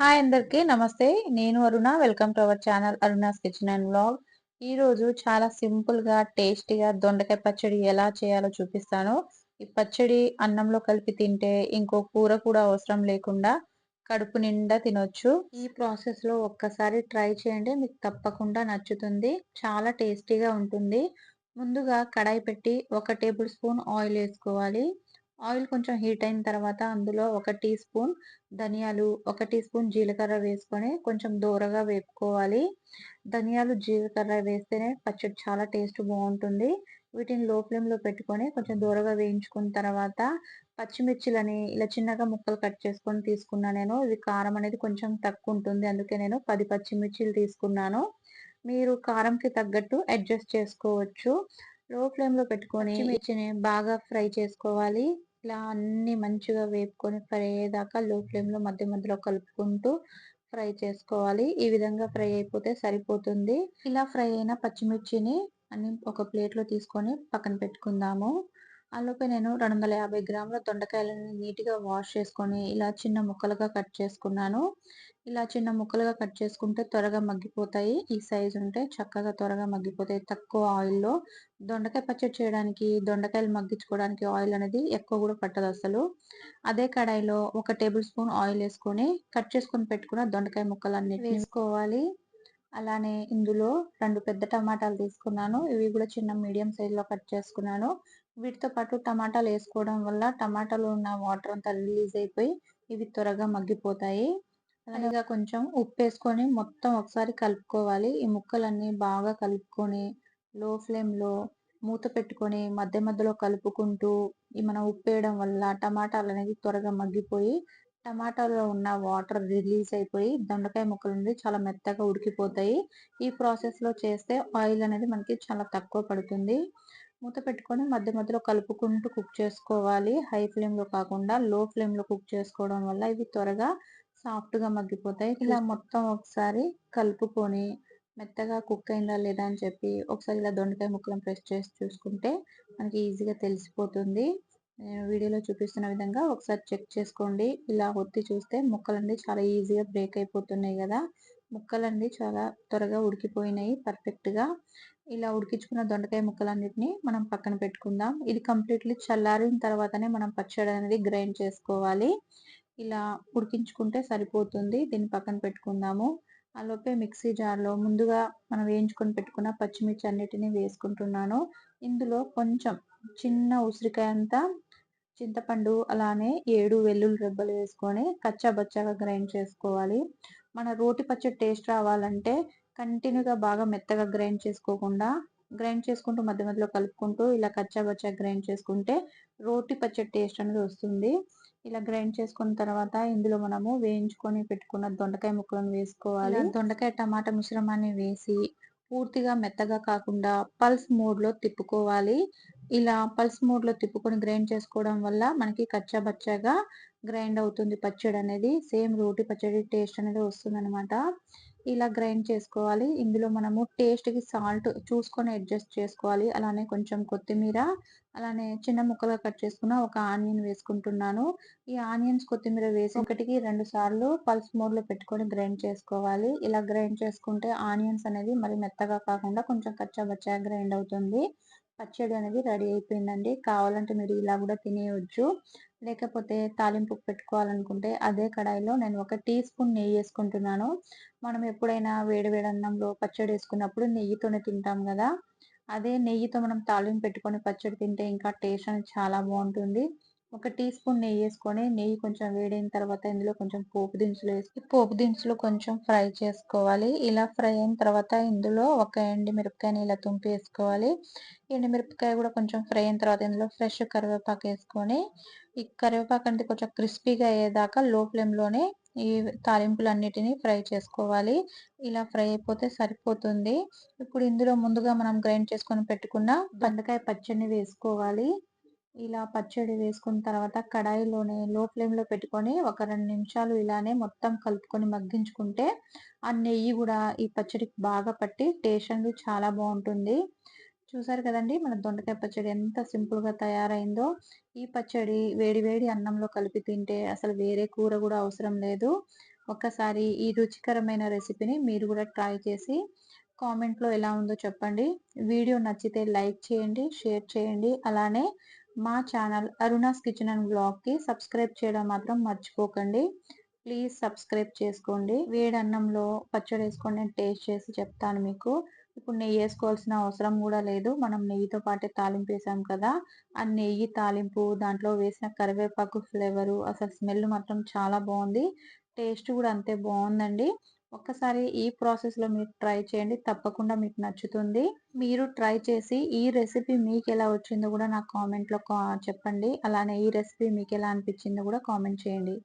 Hi అందరికీ నమస్తే. నేను Aruna. Welcome to our channel Aruna's kitchen and blog ఈరోజు చాలా సింపుల్గా టేస్టీగా దొండకాయ పచ్చడి ఎలా చేయాలో చూపిస్తాను. ఈ పచ్చడి అన్నంలో కలిపి తింటే ఇంకో కూర కూడా అవసరం లేకుండా కడుపు నిండా తినొచ్చు. ఈ ప్రాసెస్లో ఒక్కసారి ట్రై చేయండి. మీకు తప్పకుండా నచ్చుతుంది. చాలా టేస్టీగా ఉంటుంది. ముందుగా కడాయి పెట్టి ఒక టేబుల్ స్పూన్ ఆయిల్ వేసుకోవాలి. ఆయిల్ కొంచెం హీట్ అయిన తర్వాత అందులో ఒక టీ స్పూన్ ధనియాలు ఒక టీ స్పూన్ జీలకర్ర వేసుకొని కొంచెం దూరగా వేపుకోవాలి. ధనియాలు జీలకర్ర వేస్తేనే పచ్చడి చాలా టేస్ట్ బాగుంటుంది. వీటిని లో ఫ్లేమ్లో పెట్టుకొని కొంచెం దూరగా వేయించుకున్న తర్వాత పచ్చిమిర్చిలని ఇలా చిన్నగా ముక్కలు కట్ చేసుకొని తీసుకున్నా నేను. ఇది కారం అనేది కొంచెం తక్కువ ఉంటుంది. అందుకే నేను పది పచ్చిమిర్చిలు తీసుకున్నాను. మీరు కారంకి తగ్గట్టు అడ్జస్ట్ చేసుకోవచ్చు. లో ఫ్లేమ్లో పెట్టుకొని మిర్చిని బాగా ఫ్రై చేసుకోవాలి. ఇలా అన్ని మంచిగా వేపుకొని ఫ్రై అయ్యేదాకా లో ఫ్లేమ్లో మధ్య మధ్యలో కలుపుకుంటూ ఫ్రై చేసుకోవాలి. ఈ విధంగా ఫ్రై అయిపోతే సరిపోతుంది. ఇలా ఫ్రై అయిన పచ్చిమిర్చిని అన్ని ఒక ప్లేట్లో తీసుకొని పక్కన పెట్టుకుందాము. అందులోకి నేను రెండు వందల యాభై గ్రాముల దొండకాయలని నీట్గా వాష్ చేసుకొని ఇలా చిన్న ముక్కలుగా కట్ చేసుకున్నాను. ఇలా చిన్న ముక్కలుగా కట్ చేసుకుంటే త్వరగా మగ్గిపోతాయి. ఈ సైజు ఉంటే చక్కగా త్వరగా మగ్గిపోతాయి. తక్కువ ఆయిల్లో దొండకాయ పచ్చడి చేయడానికి దొండకాయలు మగ్గించుకోవడానికి ఆయిల్ అనేది ఎక్కువ కూడా పట్టదు అసలు. అదే కడాయిలో ఒక టేబుల్ స్పూన్ ఆయిల్ వేసుకొని కట్ చేసుకొని పెట్టుకున్న దొండకాయ ముక్కలన్నీ వేసుకోవాలి. అలానే ఇందులో రెండు పెద్ద టమాటాలు తీసుకున్నాను. ఇవి కూడా చిన్న మీడియం సైజులో కట్ చేసుకున్నాను. వీటితో పాటు టమాటాలు వేసుకోవడం వల్ల టమాటాలో ఉన్న వాటర్ అంతా రిలీజ్ అయిపోయి ఇవి త్వరగా మగ్గిపోతాయి. అలాగే కొంచెం ఉప్పు వేసుకొని మొత్తం ఒకసారి కలుపుకోవాలి. ఈ ముక్కలన్నీ బాగా కలుపుకొని లో ఫ్లేమ్లో మూత పెట్టుకొని మధ్య మధ్యలో కలుపుకుంటూ ఈ మనం ఉప్పు వేయడం వల్ల టమాటాలు అనేది త్వరగా మగ్గిపోయి టమాటాలో ఉన్న వాటర్ రిలీజ్ అయిపోయి దొండకాయ ముక్కలు అనేది చాలా మెత్తగా ఉడికిపోతాయి. ఈ ప్రాసెస్లో చేస్తే ఆయిల్ అనేది మనకి చాలా తక్కువ పడుతుంది. మూత పెట్టుకొని మధ్య మధ్యలో కలుపుకుంటూ కుక్ చేసుకోవాలి. హై ఫ్లేమ్లో కాకుండా లో ఫ్లేమ్లో కుక్ చేసుకోవడం వల్ల ఇవి త్వరగా సాఫ్ట్గా మగ్గిపోతాయి. ఇలా మొత్తం ఒకసారి కలుపుకొని మెత్తగా కుక్ అయిందా లేదా అని చెప్పి ఒకసారి ఇలా దొండకాయ ముక్కలను ప్రెస్ చేసి చూసుకుంటే మనకి ఈజీగా తెలిసిపోతుంది. నేను వీడియోలో చూపిస్తున్న విధంగా ఒకసారి చెక్ చేసుకోండి. ఇలా ఒత్తి చూస్తే ముక్కలన్నీ చాలా ఈజీగా బ్రేక్ అయిపోతున్నాయి కదా. ముక్కలన్నీ చాలా త్వరగా ఉడికిపోయినాయి పర్ఫెక్ట్గా. ఇలా ఉడికించుకున్న దొండకాయ ముక్కలన్నిటిని మనం పక్కన పెట్టుకుందాం. ఇది కంప్లీట్లీ చల్లారిన తర్వాతనే మనం పచ్చడి అనేది గ్రైండ్ చేసుకోవాలి. ఇలా ఉడికించుకుంటే సరిపోతుంది. దీన్ని పక్కన పెట్టుకుందాము. లోపే మిక్సీ జార్లో ముందుగా మనం వేయించుకొని పెట్టుకున్న పచ్చిమిర్చి అన్నిటిని వేసుకుంటున్నాను. ఇందులో కొంచెం చిన్న ఉసిరికాయ అంతా చింతపండు అలానే ఏడు వెల్లుల్లి రెబ్బలు వేసుకొని కచ్చాబచ్చాగా గ్రైండ్ చేసుకోవాలి. మన రోటి పచ్చడి టేస్ట్ రావాలంటే కంటిన్యూగా బాగా మెత్తగా గ్రైండ్ చేసుకోకుండా గ్రైండ్ చేసుకుంటూ మధ్య మధ్యలో కలుపుకుంటూ ఇలా కచ్చాబచ్చా గ్రైండ్ చేసుకుంటే రోటి పచ్చడి టేస్ట్ అనేది వస్తుంది. ఇలా గ్రైండ్ చేసుకున్న తర్వాత ఇందులో మనము వేయించుకొని పెట్టుకున్న దొండకాయ ముక్కలను వేసుకోవాలి. దొండకాయ టమాటా మిశ్రమాన్ని వేసి పూర్తిగా మెత్తగా కాకుండా పల్స్ మోడ్లో తిప్పుకోవాలి. ఇలా పల్స్ మోడ్లో తిప్పుకొని గ్రైండ్ చేసుకోవడం వల్ల మనకి కచ్చా బచ్చాగా గ్రైండ్ అవుతుంది. పచ్చడి అనేది సేమ్ రోటి పచ్చడి టేస్ట్ అనేది వస్తుందనమాట ఇలా గ్రైండ్ చేసుకోవాలి. ఇందులో మనము టేస్ట్కి సాల్ట్ చూసుకొని అడ్జస్ట్ చేసుకోవాలి. అలానే కొంచెం కొత్తిమీర అలానే చిన్న ముక్కలుగా కట్ చేసుకున్న ఒక ఆనియన్ వేసుకుంటున్నాను. ఈ ఆనియన్స్ కొత్తిమీర వేసి ఒకటికి రెండు సార్లు పల్స్ మోడ్లో పెట్టుకొని గ్రైండ్ చేసుకోవాలి. ఇలా గ్రైండ్ చేసుకుంటే ఆనియన్స్ అనేది మరి మెత్తగా కాకుండా కొంచెం కచ్చాబచ్చా గ్రైండ్ అవుతుంది. పచ్చడి అనేది రెడీ అయిపోయిందండి. కావాలంటే మీరు ఇలా కూడా తినేయవచ్చు లేకపోతే తాలింపు పెట్టుకోవాలనుకుంటే అదే కడాయిలో నేను ఒక టీ స్పూన్ నెయ్యి వేసుకుంటున్నాను. మనం ఎప్పుడైనా వేడి వేడి అన్నంలో పచ్చడి వేసుకున్నప్పుడు నెయ్యితోనే తింటాం కదా. అదే నెయ్యితో మనం తాలింపు పెట్టుకొని పచ్చడి తింటే ఇంకా టేస్ట్ అనేది చాలా బాగుంటుంది. ఒక టీ స్పూన్ నెయ్యి వేసుకొని నెయ్యి కొంచెం వేడైన తర్వాత ఇందులో కొంచెం పోపు దినుసులు వేసి పోపు దినుసులు కొంచెం ఫ్రై చేసుకోవాలి. ఇలా ఫ్రై అయిన తర్వాత ఇందులో ఒక ఎండి మిరపకాయని ఇలా తుంపి వేసుకోవాలి. మిరపకాయ కూడా కొంచెం ఫ్రై అయిన తర్వాత ఇందులో ఫ్రెష్ కరివేపాకు వేసుకొని ఈ కరివేపాకు అంటే కొంచెం క్రిస్పీగా అయ్యేదాకా లో ఫ్లేమ్లోనే ఈ తాలింపులన్నిటిని ఫ్రై చేసుకోవాలి. ఇలా ఫ్రై అయిపోతే సరిపోతుంది. ఇప్పుడు ఇందులో ముందుగా మనం గ్రైండ్ చేసుకొని పెట్టుకున్న బండకాయ పచ్చడిని వేసుకోవాలి. ఇలా పచ్చడి వేసుకున్న తర్వాత కడాయిలోనే లో ఫ్లేమ్లో పెట్టుకొని ఒక రెండు నిమిషాలు ఇలానే మొత్తం కలుపుకొని మగ్గించుకుంటే ఆ నెయ్యి కూడా ఈ పచ్చడికి బాగా పట్టి టేస్ట్ అనేది చాలా బాగుంటుంది. చూసారు కదండి మన దొండకాయ పచ్చడి ఎంత సింపుల్గా తయారైందో. ఈ పచ్చడి వేడివేడి అన్నంలో కలిపి తింటే అసలు వేరే కూర కూడా అవసరం లేదు. ఒక్కసారి ఈ రుచికరమైన రెసిపీని మీరు కూడా ట్రై చేసి కామెంట్లో ఎలా ఉందో చెప్పండి. వీడియో నచ్చితే లైక్ చేయండి షేర్ చేయండి. అలానే మా ఛానల్ అరుణాస్ కిచెన్ అండ్ బ్లాగ్కి సబ్స్క్రైబ్ చేయడం మాత్రం మర్చిపోకండి. ప్లీజ్ సబ్స్క్రైబ్ చేసుకోండి. వేడన్నంలో పచ్చడి వేసుకొని నేను టేస్ట్ చేసి చెప్తాను మీకు. ఇప్పుడు నెయ్యి వేసుకోవాల్సిన అవసరం కూడా లేదు. మనం నెయ్యితో పాటే తాలింపు వేసాం కదా. ఆ నెయ్యి తాలింపు దాంట్లో వేసిన కరివేపాకు ఫ్లేవరు అసలు స్మెల్ మాత్రం చాలా బాగుంది. టేస్ట్ కూడా అంతే బాగుందండి. ఒక్కసారి ఈ ప్రాసెస్లో మీరు ట్రై చేయండి. తప్పకుండా మీకు నచ్చుతుంది. మీరు ట్రై చేసి ఈ రెసిపీ మీకు ఎలా వచ్చిందో కూడా నాకు కామెంట్లో చెప్పండి. అలానే ఈ రెసిపీ మీకు ఎలా అనిపించిందో కూడా కామెంట్ చేయండి.